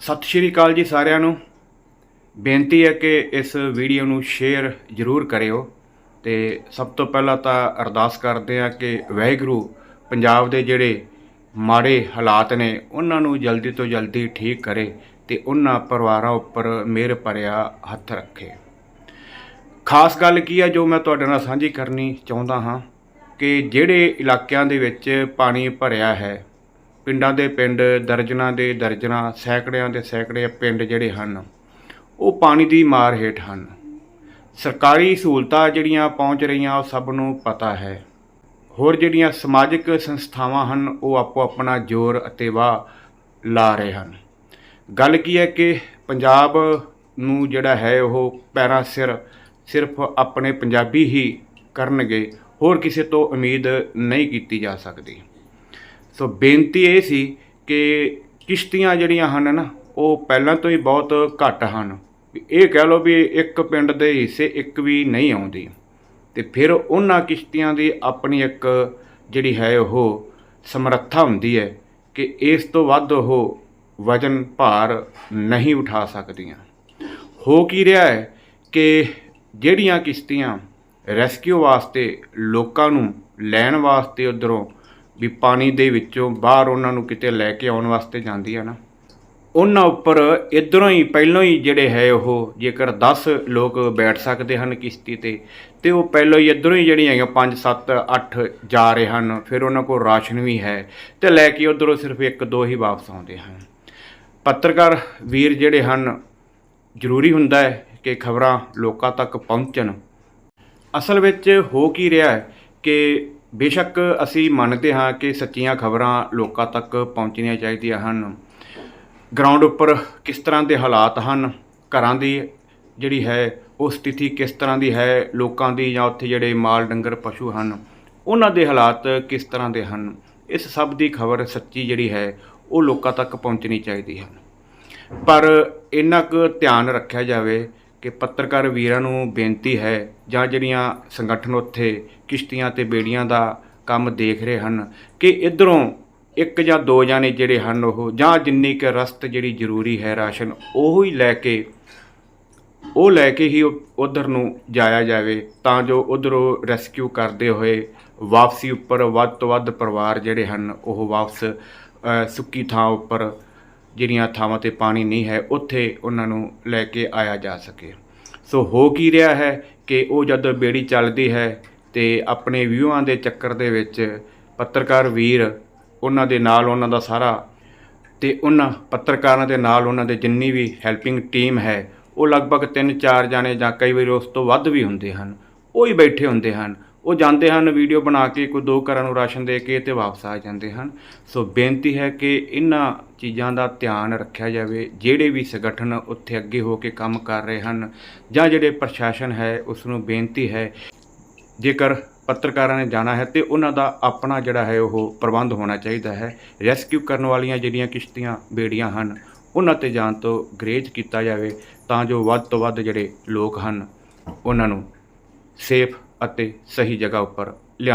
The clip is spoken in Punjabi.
ਸਤਿ ਸ਼੍ਰੀ ਅਕਾਲ ਜੀ ਸਾਰਿਆਂ ਨੂੰ। ਬੇਨਤੀ ਹੈ ਕਿ ਇਸ ਵੀਡੀਓ ਨੂੰ ਸ਼ੇਅਰ ਜ਼ਰੂਰ ਕਰਿਓ ਤੇ ਸਭ ਤੋਂ ਪਹਿਲਾਂ ਤਾਂ ਅਰਦਾਸ ਕਰਦੇ ਹਾਂ ਕਿ ਵਾਹਿਗੁਰੂ ਪੰਜਾਬ ਦੇ ਜਿਹੜੇ ਮਾੜੇ ਹਾਲਾਤ ਨੇ, ਉਹਨਾਂ ਨੂੰ ਜਲਦੀ ਤੋਂ ਜਲਦੀ ਠੀਕ ਕਰੇ ਤੇ ਉਹਨਾਂ ਪਰਿਵਾਰਾਂ ਉੱਪਰ ਮਿਹਰ ਭਰਿਆ ਹੱਥ ਰੱਖੇ। ਖਾਸ ਗੱਲ ਕੀ ਹੈ ਜੋ ਮੈਂ ਤੁਹਾਡੇ ਨਾਲ ਸਾਂਝੀ ਕਰਨੀ ਚਾਹੁੰਦਾ ਹਾਂ ਕਿ ਜਿਹੜੇ ਇਲਾਕਿਆਂ ਦੇ ਵਿੱਚ ਪਾਣੀ ਭਰਿਆ ਹੈ ਪਿੰਡਾਂ ਦੇ ਪਿੰਡ, ਦਰਜਨਾਂ ਦੇ ਦਰਜਨਾਂ, ਸੈਂਕੜਿਆਂ ਦੇ ਸੈਂਕੜੇ ਪਿੰਡ ਜਿਹੜੇ ਹਨ, ਉਹ ਪਾਣੀ ਦੀ ਮਾਰ ਹੇਠ ਹਨ। ਸਰਕਾਰੀ ਸਹੂਲਤਾਂ ਜਿਹੜੀਆਂ ਪਹੁੰਚ ਰਹੀਆਂ, ਉਹ ਸਭ ਨੂੰ ਪਤਾ ਹੈ। ਹੋਰ ਜਿਹੜੀਆਂ ਸਮਾਜਿਕ ਸੰਸਥਾਵਾਂ ਹਨ, ਉਹ ਆਪੋ ਆਪਣਾ ਜ਼ੋਰ ਅਤੇ ਵਾਹ ਲਾ ਰਹੇ ਹਨ। ਗੱਲ ਕੀ ਹੈ ਕਿ ਪੰਜਾਬ ਨੂੰ ਜਿਹੜਾ ਹੈ, ਉਹ ਪੈਰਾਂ ਸਿਰ ਸਿਰਫ ਆਪਣੇ ਪੰਜਾਬੀ ਹੀ ਕਰਨਗੇ, ਹੋਰ ਕਿਸੇ ਤੋਂ ਉਮੀਦ ਨਹੀਂ ਕੀਤੀ ਜਾ ਸਕਦੀ। ਸੋ ਬੇਨਤੀ ਇਹ ਸੀ ਕਿ ਕਿਸ਼ਤੀਆਂ ਜਿਹੜੀਆਂ ਹਨ ਨਾ, ਉਹ ਪਹਿਲਾਂ ਤੋਂ ਹੀ ਬਹੁਤ ਘੱਟ ਹਨ। ਇਹ ਕਹਿ ਲਓ ਵੀ ਇੱਕ ਪਿੰਡ ਦੇ ਹਿੱਸੇ ਇੱਕ ਵੀ ਨਹੀਂ ਆਉਂਦੀ। ਤੇ ਫਿਰ ਉਹਨਾਂ ਕਿਸ਼ਤੀਆਂ ਦੀ ਆਪਣੀ ਇੱਕ ਜਿਹੜੀ ਹੈ ਉਹ ਸਮਰੱਥਾ ਹੁੰਦੀ ਹੈ ਕਿ ਇਸ ਤੋਂ ਵੱਧ ਉਹ ਵਜਨ ਭਾਰ ਨਹੀਂ ਉਠਾ ਸਕਦੀਆਂ। ਹੋ ਕੀ ਰਿਹਾ ਹੈ ਕਿ ਜਿਹੜੀਆਂ ਕਿਸ਼ਤੀਆਂ ਰੈਸਕਿਊ ਵਾਸਤੇ ਲੋਕਾਂ ਨੂੰ ਲੈਣ ਵਾਸਤੇ ਉਧਰੋਂ ਵੀ ਪਾਣੀ ਦੇ ਵਿੱਚੋਂ ਬਾਹਰ ਉਹਨਾਂ ਨੂੰ ਕਿਤੇ ਲੈ ਕੇ ਆਉਣ ਵਾਸਤੇ ਜਾਂਦੀ ਜਾਂਦੀਆਂ ਨਾ। ਉਹਨਾਂ ਉੱਪਰ ਇਧਰੋਂ ਹੀ, ਪਹਿਲਾਂ ਹੀ ਜਿਹੜੇ ਹੈ ਉਹ, ਜੇਕਰ 10 ਲੋਕ ਬੈਠ ਸਕਦੇ ਹਨ ਕਿਸ਼ਤੀ ਤੇ ਤੇ ਉਹ ਪਹਿਲਾਂ ਹੀ ਇਧਰੋਂ ਹੀ ਜਿਹੜੀਆਂ ਹੈਗੀਆਂ 5 7 8 ਜਾ ਰਹੇ ਹਨ, ਫਿਰ ਉਹਨਾਂ ਕੋਲ ਰਾਸ਼ਨ ਵੀ ਹੈ, ਤੇ ਲੈ ਕੇ ਉਧਰੋਂ ਸਿਰਫ ਇੱਕ, ਦੋ ਹੀ ਵਾਪਸ ਆਉਂਦੇ ਹਨ। ਪੱਤਰਕਾਰ ਵੀਰ ਜਿਹੜੇ ਹਨ, ਜ਼ਰੂਰੀ ਹੁੰਦਾ ਹੈ ਕਿ ਖਬਰਾਂ ਲੋਕਾਂ ਤੱਕ ਪਹੁੰਚਣ। ਅਸਲ ਵਿੱਚ ਹੋ ਕੀ ਰਿਹਾ ਹੈ ਕਿ ਬੇਸ਼ੱਕ ਅਸੀਂ ਮੰਨਦੇ ਹਾਂ ਕਿ ਸੱਚੀਆਂ ਖਬਰਾਂ ਲੋਕਾਂ ਤੱਕ ਪਹੁੰਚਣੀਆਂ ਚਾਹੀਦੀਆਂ ਹਨ। ਗਰਾਊਂਡ ਉੱਪਰ ਕਿਸ ਤਰ੍ਹਾਂ ਦੇ ਹਾਲਾਤ ਹਨ? ਘਰਾਂ ਦੀ ਜਿਹੜੀ ਹੈ, ਉਹ ਸਥਿਤੀ ਕਿਸ ਤਰ੍ਹਾਂ ਦੀ ਹੈ? ਲੋਕਾਂ ਦੀ ਜਾਂ ਉੱਥੇ ਜਿਹੜੇ ਮਾਲ ਡੰਗਰ ਪਸ਼ੂ ਹਨ, ਉਹਨਾਂ ਦੇ ਹਾਲਾਤ ਕਿਸ ਤਰ੍ਹਾਂ ਦੇ ਹਨ? ਇਸ ਸਭ ਦੀ ਖਬਰ ਸੱਚੀ ਜਿਹੜੀ ਹੈ, ਉਹ ਲੋਕਾਂ ਤੱਕ ਪਹੁੰਚਣੀ ਚਾਹੀਦੀ ਹੈ। ਪਰ ਇੰਨਾ ਕੁ ਧਿਆਨ ਰੱਖਿਆ ਜਾਵੇ ਕਿ ਪੱਤਰਕਾਰ ਵੀਰਾਂ ਨੂੰ ਬੇਨਤੀ ਹੈ, ਜਾਂ ਜਿਹੜੀਆਂ ਸੰਗਠਨ ਉੱਥੇ ਕਿਸ਼ਤੀਆਂ ਤੇ ਬੇੜੀਆਂ ਦਾ ਕੰਮ ਦੇਖ ਰਹੇ ਹਨ, ਕਿ ਇਧਰੋਂ ਇੱਕ ਜਾਂ ਦੋ ਜਾਣੇ ਜਿਹੜੇ ਹਨ ਉਹ, ਜਾਂ ਜਿੰਨੀ ਕੁ ਰਸਤ ਜਿਹੜੀ ਜ਼ਰੂਰੀ ਹੈ ਰਾਸ਼ਨ, ਉਹ ਹੀ ਲੈ ਕੇ, ਉਹ ਲੈ ਕੇ ਹੀ ਉਧਰ ਨੂੰ ਜਾਇਆ ਜਾਵੇ, ਤਾਂ ਜੋ ਉਧਰੋਂ ਰੈਸਕਿਊ ਕਰਦੇ ਹੋਏ ਵਾਪਸੀ ਉੱਪਰ ਵੱਧ ਤੋਂ ਵੱਧ ਪਰਿਵਾਰ ਜਿਹੜੇ ਹਨ, ਉਹ ਵਾਪਸ ਸੁੱਕੀ ਥਾਂ ਉੱਪਰ ਜਿਹੜੀਆਂ ਥਾਵਾਂ ਤੇ ਪਾਣੀ ਨਹੀਂ ਹੈ, ਉੱਥੇ ਉਹਨਾਂ ਨੂੰ ਲੈ ਕੇ ਆਇਆ ਜਾ ਸਕੇ। ਸੋ ਹੋ ਕੀ ਰਿਹਾ ਹੈ ਕਿ ਉਹ ਜਦ ਬੇੜੀ ਚੱਲਦੀ ਹੈ ਤੇ ਆਪਣੇ ਵਿਊਆਂ ਦੇ ਚੱਕਰ ਦੇ ਵਿੱਚ ਪੱਤਰਕਾਰ ਵੀਰ ਉਹਨਾਂ ਦੇ ਨਾਲ ਉਹਨਾਂ ਦਾ ਸਾਰਾ ਤੇ ਉਹਨਾਂ ਪੱਤਰਕਾਰਾਂ ਦੇ ਨਾਲ ਉਹਨਾਂ ਦੇ ਜਿੰਨੀ ਵੀ ਹੈਲਪਿੰਗ ਟੀਮ ਹੈ, ਉਹ ਲਗਭਗ 3-4 ਜਾਣੇ ਜਾਂ ਕਈ ਵਾਰੀ ਉਸ ਤੋਂ ਵੱਧ ਵੀ ਹੁੰਦੇ ਹਨ। ਉਹ ਹੀ ਬੈਠੇ ਹੁੰਦੇ ਹਨ। ਉਹ ਜਾਂਦੇ ਹਨ, ਵੀਡੀਓ ਬਣਾ ਕੇ ਕੋਈ ਦੋ ਘਰਾਂ ਨੂੰ ਰਾਸ਼ਨ ਦੇ ਕੇ ਤੇ ਵਾਪਸ ਆ ਜਾਂਦੇ ਹਨ। ਸੋ ਬੇਨਤੀ ਹੈ ਕਿ ਇਹਨਾਂ ਚੀਜ਼ਾਂ ਦਾ ਧਿਆਨ ਰੱਖਿਆ ਜਾਵੇ, ਜਿਹੜੇ ਵੀ ਸੰਗਠਨ ਉੱਥੇ ਅੱਗੇ ਹੋ ਕੇ ਕੰਮ ਕਰ ਰਹੇ ਹਨ ਜਾਂ ਜਿਹੜੇ ਪ੍ਰਸ਼ਾਸਨ ਹੈ ਉਸ ਨੂੰ ਬੇਨਤੀ ਹੈ, ਜੇਕਰ ਪੱਤਰਕਾਰਾਂ ਨੇ ਜਾਣਾ ਹੈ ਤੇ ਉਹਨਾਂ ਦਾ ਆਪਣਾ ਜਿਹੜਾ ਹੈ ਉਹ ਪ੍ਰਬੰਧ ਹੋਣਾ ਚਾਹੀਦਾ ਹੈ। ਰੈਸਕਿਊ ਕਰਨ ਵਾਲੀਆਂ ਜਿਹੜੀਆਂ ਕਿਸ਼ਤੀਆਂ, ਬੇੜੀਆਂ ਹਨ, ਉਹਨਾਂ ਤੇ ਜਾਣ ਤੋਂ ਗਰੇਜ ਕੀਤਾ ਜਾਵੇ ਤਾਂ ਜੋ ਵੱਧ ਤੋਂ ਵੱਧ ਜਿਹੜੇ ਲੋਕ ਹਨ, ਉਹਨਾਂ ਨੂੰ ਸੇਫ ਅਤੇ ਸਹੀ ਜਗ੍ਹਾ ਉੱਪਰ ਲਿਆ